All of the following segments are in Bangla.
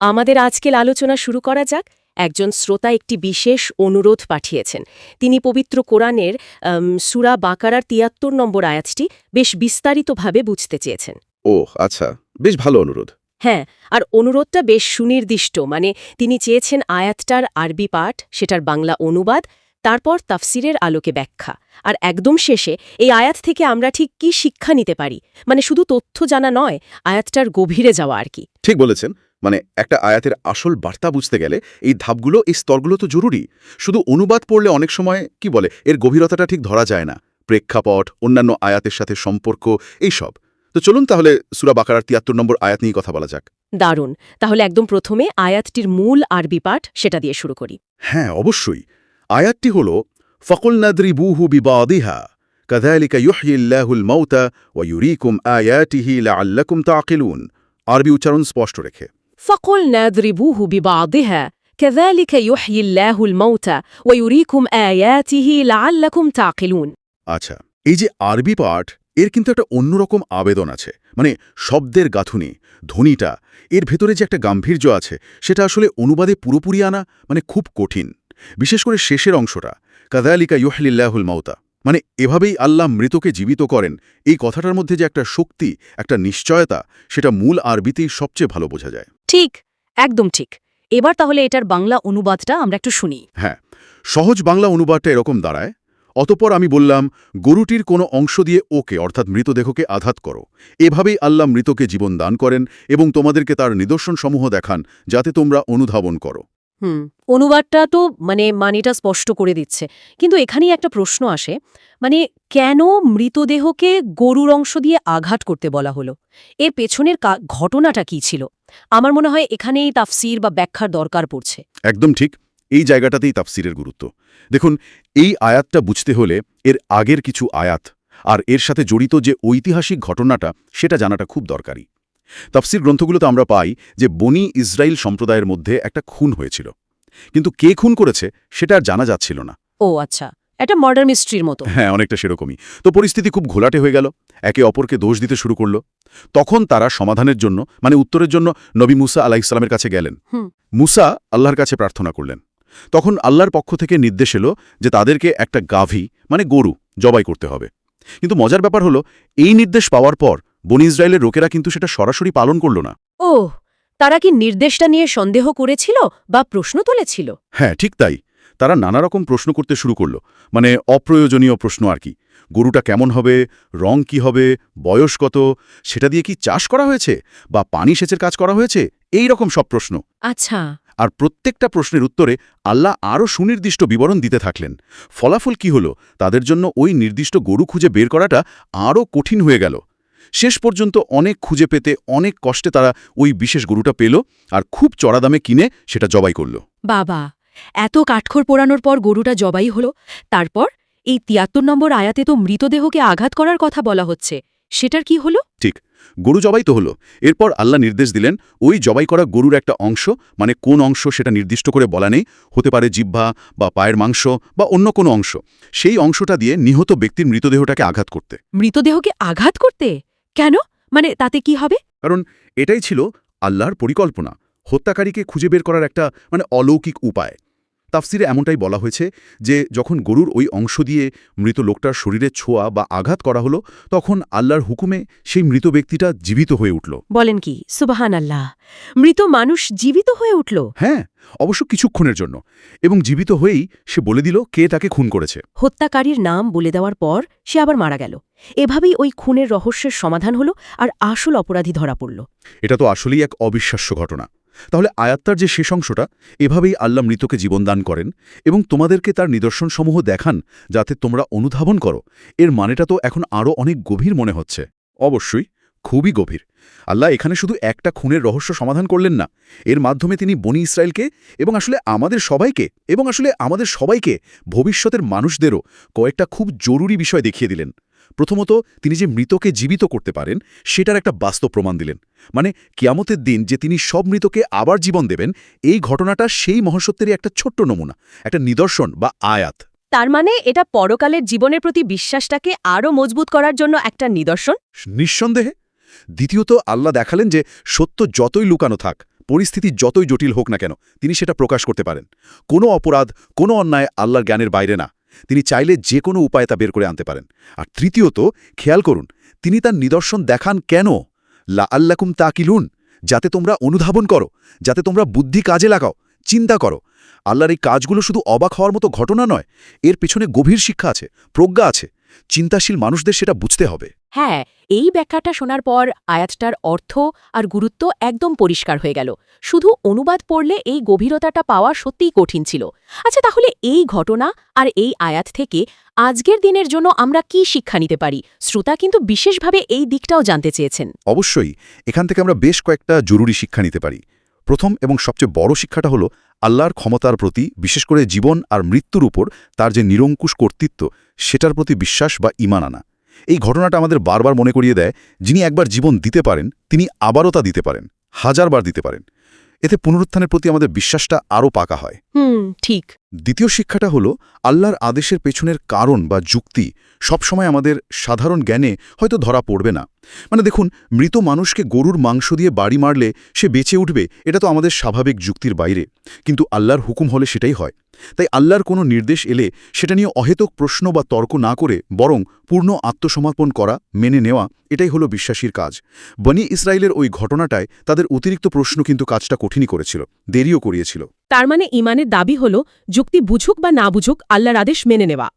আমাদের আজকের আলোচনা শুরু করা যাক। একজন শ্রোতা একটি বিশেষ অনুরোধ পাঠিয়েছেন। তিনি পবিত্র কোরআনের সুরা বাকারার তিয়াত্তর নম্বর আয়াতটি বেশ বিস্তারিতভাবে বুঝতে চেয়েছেন। ও আচ্ছা বেশ ভালো অনুরোধ। হ্যাঁ আর অনুরোধটা বেশ সুনির্দিষ্ট মানে তিনি চেয়েছেন আয়াতটার আরবি পাঠ সেটার বাংলা অনুবাদ তারপর তাফসিরের আলোকে ব্যাখ্যা। আর একদম শেষে এই আয়াত থেকে আমরা ঠিক কি শিক্ষা নিতে পারি? মানে শুধু তথ্য জানা নয় আয়াতটার গভীরে যাওয়া আর কি। ঠিক বলেছেন। মানে একটা আয়াতের আসল বার্তা বুঝতে গেলে এই ধাপগুলো এই স্তরগুলো তো জরুরি। শুধু অনুবাদ পড়লে অনেক সময় কি বলে এর গভীরতাটা ঠিক ধরা যায় না। প্রেক্ষাপট অন্যান্য আয়াতের সাথে সম্পর্ক এইসব তো চলুন তাহলে সুরা বাকার তিয়াত্তর নম্বর আয়াত নিয়ে কথা বলা যাক। দারুণ। তাহলে একদম প্রথমে আয়াতটির মূল আরবি পাঠ সেটা দিয়ে শুরু করি। হ্যাঁ অবশ্যই। আয়াতটি হল ফকুল নাদরি বুহু বিবাদিহা কাদালিকা ইউহিল্লাহুল মৌতা ওয়ুরিকুম আয়াতিহি লা আল্লাকুম তাকিলুন আরবি উচ্চারণ স্পষ্ট রেখে। فقلنا اضربوه ببعضها كذلك يحيي الله الموتى ويريكم آياته لعلكم تعقلون আচ্ছা এই যে আরবি পাঠ এর কিন্তু একটা অন্যরকম আবেদন আছে মানে শব্দের গাঁথুনি ধ্বনিটা এর ভেতরে যে একটা গাম্ভীর্য আছে সেটা আসলে অনুবাদে পুরোপুরি আনা মানে খুব কঠিন বিশেষ করে শেষের অংশটা কাদায়ালিকা ইউহলিল্লাহুল মাউতা মানে এভাবেই আল্লাহ মৃতকে জীবিত করেন। এই কথাটার মধ্যে যে একটা শক্তি একটা নিশ্চয়তা সেটা মূল আরবিতেই সবচেয়ে ভালো বোঝা যায়। ঠিক একদম ঠিক। এবার তাহলে এটার বাংলা অনুবাদটা আমরা একটু শুনি। হ্যাঁ সহজ বাংলা অনুবাদটা এরকম দাঁড়ায় অতপর আমি বললাম গরুটির কোনো অংশ দিয়ে ওকে অর্থাৎ মৃতদেহকে আঘাত করো। এভাবেই আল্লাহ মৃতকে জীবন দান করেন এবং তোমাদেরকে তার নিদর্শনসমূহ দেখান যাতে তোমরা অনুধাবন করো। হুম, অনুবাদটা তো মানে মানেটা স্পষ্ট করে দিচ্ছে। কিন্তু এখানেই একটা প্রশ্ন আসে মানে কেন মৃতদেহকে গরুর অংশ দিয়ে আঘাত করতে বলা হলো? এর পেছনের ঘটনাটা কি ছিল? আমার মনে হয় এখানেই তাফসির বা ব্যাখ্যার দরকার পড়ছে। একদম ঠিক, এই জায়গাটাতেই তাফসিরের গুরুত্ব। দেখুন, এই আয়াতটা বুঝতে হলে এর আগের কিছু আয়াত আর এর সাথে জড়িত যে ঐতিহাসিক ঘটনাটা, সেটা জানাটা খুব দরকারি। তাফসির গ্রন্থগুলোতে আমরা পাই যে বনি ইসরায়েল সম্প্রদায়ের মধ্যে একটা খুন হয়েছিল। কিন্তু কে খুন করেছে সেটা আর জানা যাচ্ছিল না। ও আচ্ছা। একটা মার্ডার মিস্ট্রির মতো। হ্যাঁ অনেকটা সেরকমই। তো পরিস্থিতি খুব ঘোলাটে হয়ে গেল। একে অপরকে দোষ দিতে শুরু করল। তখন তারা সমাধানের জন্য মানে উত্তরের জন্য নবী মুসা আলাহ ইসলামের কাছে গেলেন। মুসা আল্লাহর কাছে প্রার্থনা করলেন। তখন আল্লাহর পক্ষ থেকে নির্দেশ এলো যে তাদেরকে একটা গাভী মানে গরু জবাই করতে হবে। কিন্তু মজার ব্যাপার হলো এই নির্দেশ পাওয়ার পর বনি ইসরায়েলের লোকেরা কিন্তু সেটা সরাসরি পালন করল না। ও তারা কি নির্দেশটা নিয়ে সন্দেহ করেছিল বা প্রশ্ন তুলেছিল? হ্যাঁ ঠিক তাই। তারা নানা রকম প্রশ্ন করতে শুরু করল মানে অপ্রয়োজনীয় প্রশ্ন আর কি। গরুটা কেমন হবে? রং কি হবে? বয়স কত? সেটা দিয়ে কি চাষ করা হয়েছে? বা পানি সেচের কাজ করা হয়েছে? এই রকম সব প্রশ্ন। আচ্ছা। আর প্রত্যেকটা প্রশ্নের উত্তরে আল্লাহ আরও সুনির্দিষ্ট বিবরণ দিতে থাকলেন। ফলাফল কি হলো? তাদের জন্য ওই নির্দিষ্ট গরু খুঁজে বের করাটা আরও কঠিন হয়ে গেল। শেষ পর্যন্ত অনেক খুঁজে পেতে অনেক কষ্টে তারা ওই বিশেষ গরুটা পেল আর খুব চড়া দামে কিনে সেটা জবাই করল। বাবা এত কাঠখড় পোড়ানোর পর গরুটা জবাই হলো তারপর এই তিয়াত্তর নম্বর আয়াতে তো মৃতদেহকে আঘাত করার কথা বলা হচ্ছে সেটার কি হলো? ঠিক গরু জবাই তো হলো। এরপর আল্লাহ নির্দেশ দিলেন ওই জবাই করা গরুর একটা অংশ মানে কোন অংশ সেটা নির্দিষ্ট করে বলা নেই হতে পারে জিহ্বা বা পায়ের মাংস বা অন্য কোনো অংশ। সেই অংশটা দিয়ে নিহত ব্যক্তির মৃতদেহটাকে আঘাত করতে। মৃতদেহকে আঘাত করতে? কেন? মানে তাতে কি হবে? কারণ এটাই ছিল আল্লাহর পরিকল্পনা, হত্যাকারীকে খুঁজে বের করার একটা মানে অলৌকিক উপায়। তাফসিরে এমনটাই বলা হয়েছে যে যখন গরুর ওই অংশ দিয়ে মৃত লোকটার শরীরে ছোঁয়া বা আঘাত করা হলো তখন আল্লাহর হুকুমে সেই মৃত ব্যক্তিটা জীবিত হয়ে উঠল। বলেন কি? সুবাহান আল্লাহ মৃত মানুষ জীবিত হয়ে উঠল? হ্যাঁ অবশ্য কিছুক্ষণের জন্য। এবং জীবিত হয়েই সে বলে দিল কে তাকে খুন করেছে। হত্যাকারীর নাম বলে দেওয়ার পর সে আবার মারা গেল। এভাবেই ওই খুনের রহস্যের সমাধান হলো আর আসল অপরাধী ধরা পড়ল। এটা তো আসলেই এক অবিশ্বাস্য ঘটনা। তাহলে আয়াত্তার যে শেষ অংশটা, এভাবেই আল্লাহ মৃতকে জীবনদান করেন এবং তোমাদেরকে তার নিদর্শনসমূহ দেখান যাতে তোমরা অনুধাবন করো। এর মানেটা তো এখন আরও অনেক গভীর মনে হচ্ছে। অবশ্যই, খুবই গভীর। আল্লাহ এখানে শুধু একটা খুনের রহস্য সমাধান করলেন না। এর মাধ্যমে তিনি বনি ইসরায়েলকে এবং আসলে আমাদের সবাইকে এবং আসলে আমাদের সবাইকে ভবিষ্যতের মানুষদেরও কয়েকটা খুব জরুরি বিষয় দেখিয়ে দিলেন। প্রথমত তিনি যে মৃতকে জীবিত করতে পারেন সেটার একটা বাস্তব প্রমাণ দিলেন। মানে কিয়ামতের দিন যে তিনি সব মৃতকে আবার জীবন দেবেন এই ঘটনাটা সেই মহাসত্যেরই একটা ছোট্ট নমুনা একটা নিদর্শন বা আয়াত। তার মানে এটা পরকালের জীবনের প্রতি বিশ্বাসটাকে আরও মজবুত করার জন্য একটা নিদর্শন? নিঃসন্দেহে। দ্বিতীয়ত আল্লাহ দেখালেন যে সত্য যতই লুকানো থাক পরিস্থিতি যতই জটিল হোক না কেন তিনি সেটা প্রকাশ করতে পারেন। কোনো অপরাধ কোনো অন্যায় আল্লাহর জ্ঞানের বাইরে না। তিনি চাইলে যে কোনো উপায় তা বের করে আনতে পারেন। আর তৃতীয়ত, খেয়াল করুন, তিনি তার নিদর্শন দেখান কেন? লা আল্লাকুম তাকিলুন, যাতে তোমরা অনুধাবন করো, যাতে তোমরা বুদ্ধি কাজে লাগাও, চিন্তা করো। আল্লাহর এই কাজগুলো শুধু অবাক হওয়ার মতো ঘটনা নয়, এর পেছনে গভীর শিক্ষা আছে, প্রজ্ঞা আছে। চিন্তাশীল মানুষদের সেটা বুঝতে হবে। হ্যাঁ এই ব্যাখ্যাটা শোনার পর আয়াতটার অর্থ আর গুরুত্ব একদম পরিষ্কার হয়ে গেল। শুধু অনুবাদ পড়লে এই গভীরতাটা পাওয়া সত্যিই কঠিন ছিল। আচ্ছা তাহলে এই ঘটনা আর এই আয়াত থেকে আজকের দিনের জন্য আমরা কি শিক্ষা নিতে পারি? শ্রোতা কিন্তু বিশেষভাবে এই দিকটাও জানতে চেয়েছেন। অবশ্যই এখান থেকে আমরা বেশ কয়েকটা জরুরি শিক্ষা নিতে পারি। প্রথম এবং সবচেয়ে বড় শিক্ষাটা হলো আল্লাহর ক্ষমতার প্রতি বিশেষ করে জীবন আর মৃত্যুর উপর তার যে নিরঙ্কুশ কর্তৃত্ব সেটার প্রতি বিশ্বাস বা ইমান আনা। এই ঘটনাটা আমাদের বারবার মনে করিয়ে দেয় যিনি একবার জীবন দিতে পারেন তিনি আবারও তা দিতে পারেন হাজারবার দিতে পারেন। এতে পুনরুত্থানের প্রতি আমাদের বিশ্বাসটা আরও পাকা হয়। হুম ঠিক। দ্বিতীয় শিক্ষাটা হলো আল্লাহর আদেশের পেছনের কারণ বা যুক্তি সবসময় আমাদের সাধারণ জ্ঞানে হয়তো ধরা পড়বে না। মানে দেখুন মৃত মানুষকে গরুর মাংস দিয়ে বাড়ি মারলে সে বেঁচে উঠবে এটা তো আমাদের স্বাভাবিক যুক্তির বাইরে। কিন্তু আল্লাহর হুকুম হলে সেটাই হয়। তাই আল্লাহর কোনো নির্দেশ এলে সেটা নিয়ে অহেতুক প্রশ্ন বা তর্ক না করে বরং পূর্ণ আত্মসমর্পণ করা মেনে নেওয়া এটাই হলো বিশ্বাসীর কাজ। বনি ইসরায়েলের ওই ঘটনাটায় তাদের অতিরিক্ত প্রশ্ন কিন্তু কাজটা কঠিনই করেছিল দেরিও করিয়েছিল। তার মানে ইমানের দাবি হল যুক্তি বুঝুক বা না বুঝুক আল্লাহর আদেশ মেনে নেওয়া।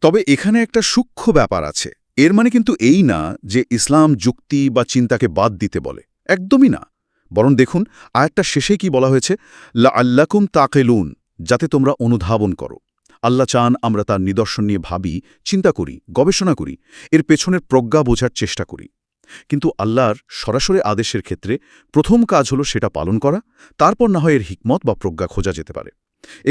তবে এখানে একটা সূক্ষ্ম ব্যাপার আছে। এর মানে কিন্তু এই না যে ইসলাম যুক্তি বা চিন্তাকে বাদ দিতে বলে। একদমই না। বরং দেখুন, আয়াতটা শেষে কি বলা হয়েছে? লা আল্লাকুম তাকেলুন, যাতে তোমরা অনুধাবন করো। আল্লাহ চান আমরা তার নিদর্শন নিয়ে ভাবি, চিন্তা করি, গবেষণা করি, এর পেছনের প্রজ্ঞা বোঝার চেষ্টা করি। কিন্তু আল্লাহর সরাসরি আদেশের ক্ষেত্রে প্রথম কাজ হলো সেটা পালন করা, তারপর না হয় এর হিকমত বা প্রজ্ঞা খোঁজা যেতে পারে।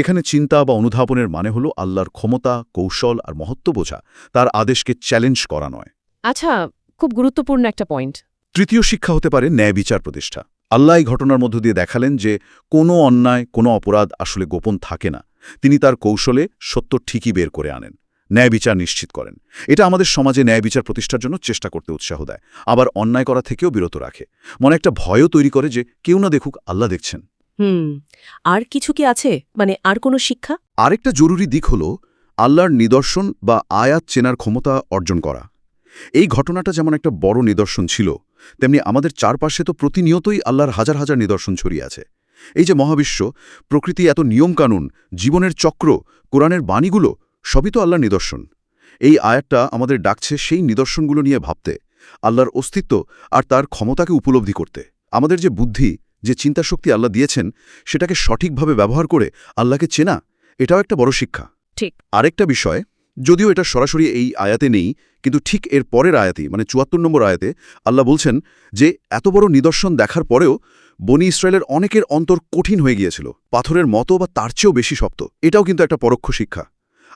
এখানে চিন্তা বা অনুধাবনের মানে হলো আল্লাহর ক্ষমতা কৌশল আর মহত্ব বোঝা তার আদেশকে চ্যালেঞ্জ করা নয়। আচ্ছা খুব গুরুত্বপূর্ণ একটা পয়েন্ট তৃতীয় শিক্ষা হতে পারে ন্যায় বিচার প্রতিষ্ঠা। আল্লাহ এই ঘটনার মধ্য দিয়ে দেখালেন যে কোনো অন্যায় কোনো অপরাধ আসলে গোপন থাকে না। তিনি তার কৌশলে সত্য ঠিকই বের করে আনেন ন্যায় বিচার নিশ্চিত করেন। এটা আমাদের সমাজে ন্যায় বিচার প্রতিষ্ঠার জন্য চেষ্টা করতে উৎসাহ দেয় আবার অন্যায় করা থেকেও বিরত রাখে। মনে একটা ভয়ও তৈরি করে যে কেউ না দেখুক আল্লাহ দেখছেন। হুম, আর কিছু কি আছে? মানে আর কোনো শিক্ষা? আরেকটা জরুরি দিক হল আল্লাহর নিদর্শন বা আয়াত চেনার ক্ষমতা অর্জন করা। এই ঘটনাটা যেমন একটা বড় নিদর্শন ছিল, তেমনি আমাদের চারপাশে তো প্রতিনিয়তই আল্লাহর হাজার হাজার নিদর্শন ছড়িয়ে আছে। এই যে মহাবিশ্ব, প্রকৃতি এত নিয়মকানুন, জীবনের চক্র, কোরআনের বাণীগুলো, সবই তো আল্লাহর নিদর্শন। এই আয়াতটা আমাদের ডাকছে সেই নিদর্শনগুলো নিয়ে ভাবতে, আল্লাহর অস্তিত্ব আর তার ক্ষমতাকে উপলব্ধি করতে। আমাদের যে বুদ্ধি যে চিন্তাশক্তি আল্লাহ দিয়েছেন সেটাকে সঠিকভাবে ব্যবহার করে আল্লাহকে চেনা এটাও একটা বড় শিক্ষা। ঠিক। আরেকটা বিষয় যদিও এটা সরাসরি এই আয়াতে নেই কিন্তু ঠিক এর পরের আয়াতে মানে চুয়াত্তর নম্বর আয়াতে আল্লাহ বলছেন যে এত বড় নিদর্শন দেখার পরেও বনি ইসরায়েলের অনেকের অন্তর কঠিন হয়ে গিয়েছিল। পাথরের মতো বা তার চেয়েও বেশি শক্ত। এটাও কিন্তু একটা পরোক্ষ শিক্ষা।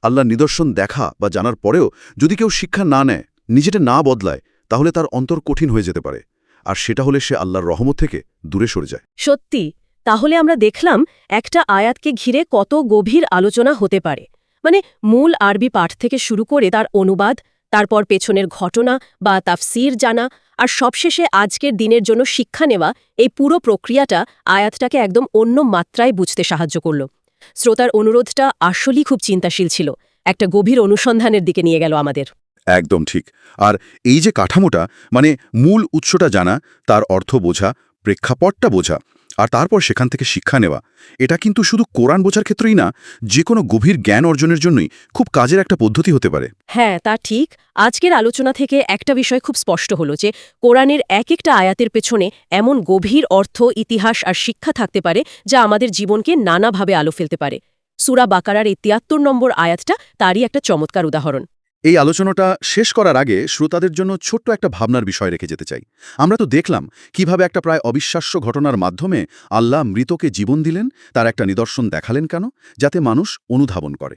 আল্লাহ নিদর্শন দেখা বা জানার পরেও যদি কেউ শিক্ষা না নেয় নিজেটা না বদলায় তাহলে তার অন্তর কঠিন হয়ে যেতে পারে। আর সেটা হলে সে আল্লাহর রহমত থেকে দূরে সরে যায়। সত্যি, তাহলে আমরা দেখলাম একটা আয়াতকে ঘিরে কত গভীর আলোচনা হতে পারে। মানে মূল আরবি পাঠ থেকে শুরু করে তার অনুবাদ, তারপর পেছনের ঘটনা বা তাফসির জানা, আর সবশেষে আজকের দিনের জন্য শিক্ষা নেওয়া, এই পুরো প্রক্রিয়াটা আয়াতটাকে একদম অন্য মাত্রায় বুঝতে সাহায্য করল। শ্রোতার অনুরোধটা আসলেই খুব চিন্তাশীল ছিল। একটা গভীর অনুসন্ধানের দিকে নিয়ে গেল আমাদের। একদম ঠিক। আর এই যে কাঠামোটা মানে মূল উৎসটা জানা, তার অর্থ বোঝা, প্রেক্ষাপটটা বোঝা, আর তারপর সেখান থেকে শিক্ষা নেওয়া, এটা কিন্তু শুধু কোরআন বোঝার ক্ষেত্রেই না যে কোনো গভীর জ্ঞান অর্জনের জন্যই খুব কাজের একটা পদ্ধতি হতে পারে। হ্যাঁ তা ঠিক। আজকের আলোচনা থেকে একটা বিষয় খুব স্পষ্ট হলো যে, কোরআনের এক একটা আয়াতের পেছনে এমন গভীর অর্থ, ইতিহাস আর শিক্ষা থাকতে পারে, যা আমাদের জীবনকে নানাভাবে আলো ফেলতে পারে। সুরা বাকারার এই তিয়াত্তর নম্বর আয়াতটা তারই একটা চমৎকার উদাহরণ। এই আলোচনাটা শেষ করার আগে শ্রোতাদের জন্য ছোট্ট একটা ভাবনার বিষয় রেখে যেতে চাই। আমরা তো দেখলাম কীভাবে একটা প্রায় অবিশ্বাস্য ঘটনার মাধ্যমে আল্লাহ মৃতকে জীবন দিলেন, তার একটা নিদর্শন দেখালেন কেন, যাতে মানুষ অনুধাবন করে।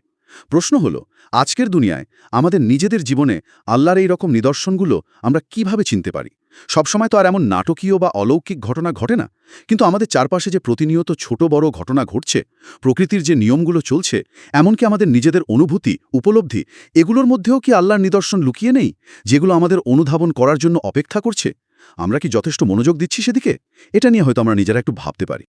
প্রশ্ন হলো, আজকের দুনিয়ায় আমাদের নিজেদের জীবনে আল্লাহর এই রকম নিদর্শনগুলো আমরা কীভাবে চিনতে পারি? সবসময় তো আর এমন নাটকীয় বা অলৌকিক ঘটনা ঘটে না, কিন্তু আমাদের চারপাশে যে প্রতিনিয়ত ছোট বড় ঘটনা ঘটছে, প্রকৃতির যে নিয়মগুলো চলছে, এমনকি আমাদের নিজেদের অনুভূতি, উপলব্ধি, এগুলোর মধ্যেও কি আল্লাহর নিদর্শন লুকিয়ে নেই, যেগুলো আমাদের অনুধাবন করার জন্য অপেক্ষা করছে? আমরা কি যথেষ্ট মনোযোগ দিচ্ছি সেদিকে? এটা নিয়ে হয়তো আমরা নিজেরা একটু ভাবতে পারি।